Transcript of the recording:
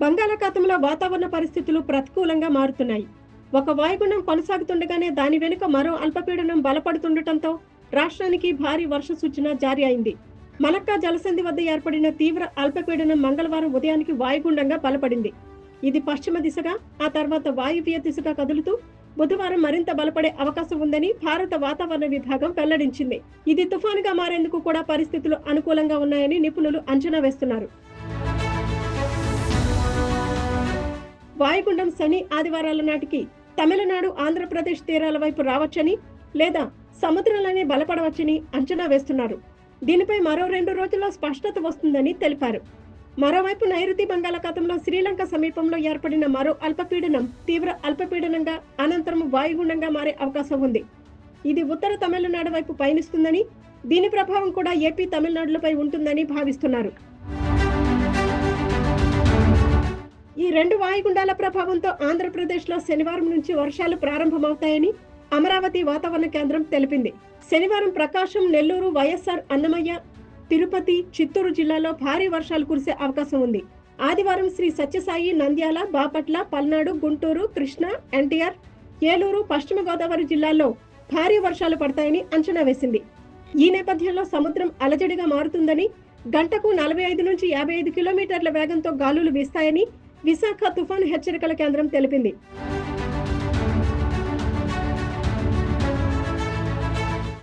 బంగాళాఖాతంలో వాతావరణ పరిస్థితులు ప్రతికూలంగా మారుతున్నాయి. ఒక వాయుగుండం కొనసాగుతుండగానే దాని వెనుక మరో అల్పపీడనం బలపడుతుండటంతో రాష్ట్రానికి భారీ వర్ష సూచన జారీ అయింది. మలక్కా జలసంధి వద్ద ఏర్పడిన తీవ్ర అల్పపీడనం మంగళవారం ఉదయానికి వాయుగుండంగా బలపడింది. ఇది పశ్చిమ దిశగా ఆ తర్వాత వాయువ్య దిశగా కదులుతూ బుధవారం మరింత బలపడే అవకాశం ఉందని భారత వాతావరణ విభాగం వెల్లడించింది. ఇది తుఫానుగా మారేందుకు కూడా పరిస్థితులు అనుకూలంగా ఉన్నాయని నిపుణులు అంచనా వేస్తున్నారు. వాయుగుండం శని ఆదివారాల నాటికి తమిళనాడు ఆంధ్రప్రదేశ్ తీరాల వైపు రావచ్చని లేదా సముద్రంలోనే బలపడవచ్చని అంచనా వేస్తున్నారు. దీనిపై మరో రెండు రోజుల్లో స్పష్టత వస్తుందని తెలిపారు. మరోవైపు నైరుతి బంగాళాఖాతంలో శ్రీలంక సమీపంలో ఏర్పడిన మరో అల్పపీడనం తీవ్ర అల్పపీడనంగా అనంతరం వాయుగుండంగా మారే అవకాశం ఉంది. ఇది ఉత్తర తమిళనాడు వైపు పయనిస్తుందని దీని ప్రభావం కూడా ఏపీ తమిళనాడులపై ఉంటుందని భావిస్తున్నారు. రెండు వాయుగుండాల ప్రభావంతో ఆంధ్రప్రదేశ్లో శనివారం నుంచి వర్షాలు ప్రారంభమవుతాయని అమరావతి వాతావరణ కేంద్రం తెలిపింది. శనివారం ప్రకాశం నెల్లూరు వైఎస్ఆర్ అన్నమయ్య తిరుపతి చిత్తూరు జిల్లాలో భారీ వర్షాలు కురిసే అవకాశం ఉంది. ఆదివారం శ్రీ సత్యసాయి నంద్యాల బాపట్ల పల్నాడు గుంటూరు కృష్ణా ఎన్టీఆర్ ఏలూరు పశ్చిమ గోదావరి జిల్లాల్లో భారీ వర్షాలు పడతాయని అంచనా వేసింది. ఈ నేపథ్యంలో సముద్రం అలజడిగా మారుతుందని గంటకు నలభై ఐదు నుంచి యాభై ఐదు కిలోమీటర్ల వేగంతో గాలులు వీస్తాయని విశాఖ తుఫాను హెచ్చరికల కేంద్రం తెలిపింది.